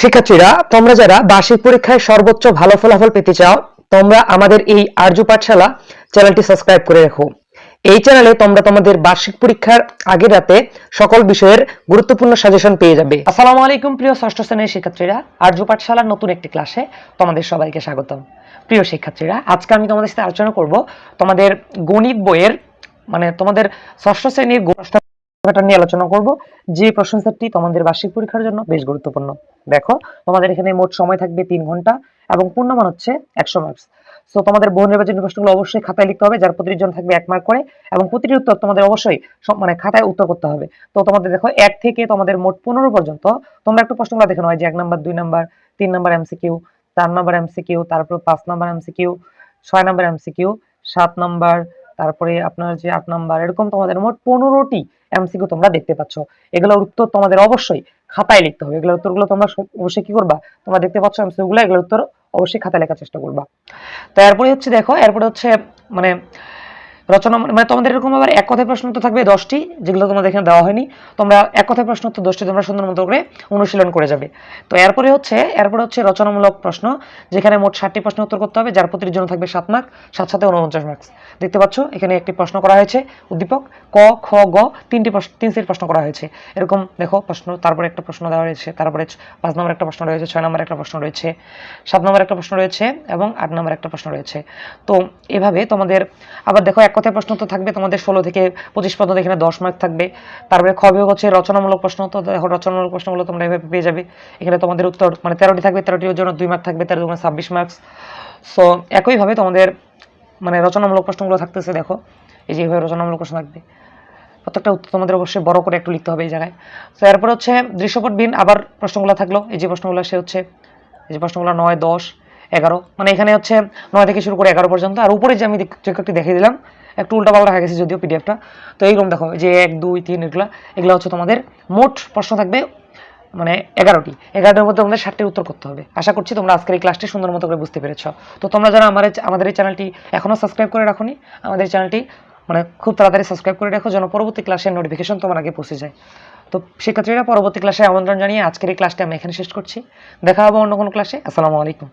শিক্ষার্থীরা, তোমরা যারা বার্ষিক পরীক্ষায় সর্বোচ্চ ভালো ফলাফল পেতে চাও, তোমরা আমাদের এই আর্য পাঠশালা চ্যানেলটি সাবস্ক্রাইব করে রাখো। এই চ্যানেলে তোমরা তোমাদের বার্ষিক পরীক্ষার আগের রাতে সকল বিষয়ের গুরুত্বপূর্ণ সাজেশন পেয়ে যাবে। আসসালামু আলাইকুম, প্রিয় ষষ্ঠ শ্রেণির শিক্ষার্থীরা। আর্য পাঠশালার নতুন একটি ক্লাসে তোমাদের সবাইকে স্বাগতম। প্রিয় শিক্ষার্থীরা, আজকে আমি তোমাদের সাথে আলোচনা করব তোমাদের গণিত বইয়ের মানে তোমাদের ষষ্ঠ শ্রেণির নিয়ে আলোচনা করব। যে প্রশ্ন সেটটি তোমাদের বার্ষিক পরীক্ষার জন্য বেশ গুরুত্বপূর্ণ। দেখো, তোমাদের এখানে মোট সময় থাকবে তিন ঘণ্টা এবং পূর্ণমান হচ্ছে একশো মার্কস সো তোমাদের বহু নির্বাচনী প্রশ্নগুলো অবশ্যই খাতায় লিখতে হবে, যার প্রতিটি জন থাকবে এক মার্ক করে এবং প্রতিটি উত্তর তোমাদের অবশ্যই মানে খাতায় উত্তর করতে হবে। তো, তোমাদের দেখো, এক থেকে তোমাদের মোট পনেরো পর্যন্ত, তোমরা একটু প্রশ্নগুলো দেখে এই যে এক নাম্বার, দুই নাম্বার, তিন নাম্বার এমসিকিউ চার নাম্বার এমসিকিউ তারপর পাঁচ নাম্বার এমসিকিউ ছয় নাম্বার এমসিকিউ সাত নাম্বার, তারপরে আপনার যে আট নাম্বার, এরকম তোমাদের মোট পনেরোটি এমসিকিউ তোমরা দেখতে পাচ্ছ। এগুলোর উত্তর তোমাদের অবশ্যই খাতায় লিখতে হবে। এগুলোর উত্তরগুলো তোমরা অবশ্যই কি করবা? তোমরা দেখতে পাচ্ছ এমসিকিউ গুলো এগুলোর উত্তর অবশ্যই খাতায় লেখার চেষ্টা করবা। তো এরপরে হচ্ছে দেখো, এরপরে হচ্ছে মানে রচনা মানে তোমাদের এরকম আবার এক কথায় প্রশ্ন তো থাকবে দশটি, যেগুলো তোমাদের এখানে দেওয়া হয়নি। তোমরা এক কথায় প্রশ্ন তো দশটি তোমরা সুন্দর মতো করে অনুশীলন করে যাবে। তো এরপরে হচ্ছে এরপরে হচ্ছে রচনামূলক প্রশ্ন, যেখানে মোট ষাটটি প্রশ্ন উত্তর করতে হবে, যার প্রতিটির জন্য থাকবে সাত মার্ক সাত সাথে উনপঞ্চাশ মার্কস দেখতে পাচ্ছ, এখানে একটি প্রশ্ন করা হয়েছে, উদ্দীপক, ক, খ, গ, তিনটি প্রশ্ন, তিন সেট প্রশ্ন করা হয়েছে। এরকম দেখো প্রশ্ন, তারপরে একটা প্রশ্ন দেওয়া হয়েছে তারপরে পাঁচ নম্বর একটা প্রশ্ন রয়েছে, ছয় নম্বর একটা প্রশ্ন রয়েছে, সাত নম্বর একটা প্রশ্ন রয়েছে এবং আট নম্বর একটা প্রশ্ন রয়েছে। তো এভাবে তোমাদের, আবার দেখো এক কথায় প্রশ্ন তো থাকবে, তোমাদের ষোলো থেকে পঁচিশ পর্যন্ত এখানে দশ মার্ক থাকবে। তারপরে খ বিভাগ হচ্ছে রচনামূলক প্রশ্ন, তো রচনামূলক প্রশ্নগুলো তোমরা এভাবে পেয়ে যাবে। এখানে তোমাদের উত্তর মানে তেরোটি থাকবে, তেরোটির জন্য দুই মার্ক থাকবে, তেরো তোমার ছাব্বিশ মার্কস সো একইভাবে তোমাদের মানে রচনামূলক প্রশ্নগুলো থাকতেছে, দেখো। এই যে এইভাবে রচনামূলক প্রশ্ন থাকবে। প্রত্যেকটা উত্তর তোমাদের অবশ্যই বড় করে একটু লিখতে হবে এই জায়গায়। তো এরপর হচ্ছে দৃশ্যপট দৃশ্যপটবিহীন আবার প্রশ্নগুলো থাকল। এই যে প্রশ্নগুলো, সে হচ্ছে এই যে প্রশ্নগুলো নয়, দশ। এগারো। মানে এখানে হচ্ছে নয় থেকে শুরু করে এগারো পর্যন্ত। আর উপরে যে আমি যে দেখিয়ে দিলাম, একটু উল্টা পাল্টা হয়ে গেছে যদিও পিডিএফটা তো এইরকম দেখো যে এক, দুই, তিন, এগুলো এগুলো হচ্ছে তোমাদের মোট প্রশ্ন থাকবে মানে এগারোটি। এগারোটার মধ্যে তোমাদের ষাটটির উত্তর করতে হবে। আশা করছি তোমরা আজকের এই ক্লাসটি সুন্দর মতো করে বুঝতে পেরেছ। তো তোমরা যারা আমার আমাদের এই চ্যানেলটি এখনও সাবস্ক্রাইব করে রাখোনি, আমাদের চ্যানেলটি মানে খুব তাড়াতাড়ি সাবস্ক্রাইব করে রাখো যেন পরবর্তী ক্লাসের নোটিফিকেশন তোমার আগে পৌঁছে যায়। তো শিক্ষার্থীরা পরবর্তী ক্লাসে আমন্ত্রণ জানিয়ে আজকের এই ক্লাসটি আমি এখানে শেষ করছি। দেখা হবে অন্য কোনো ক্লাসে আসসালামু আলাইকুম।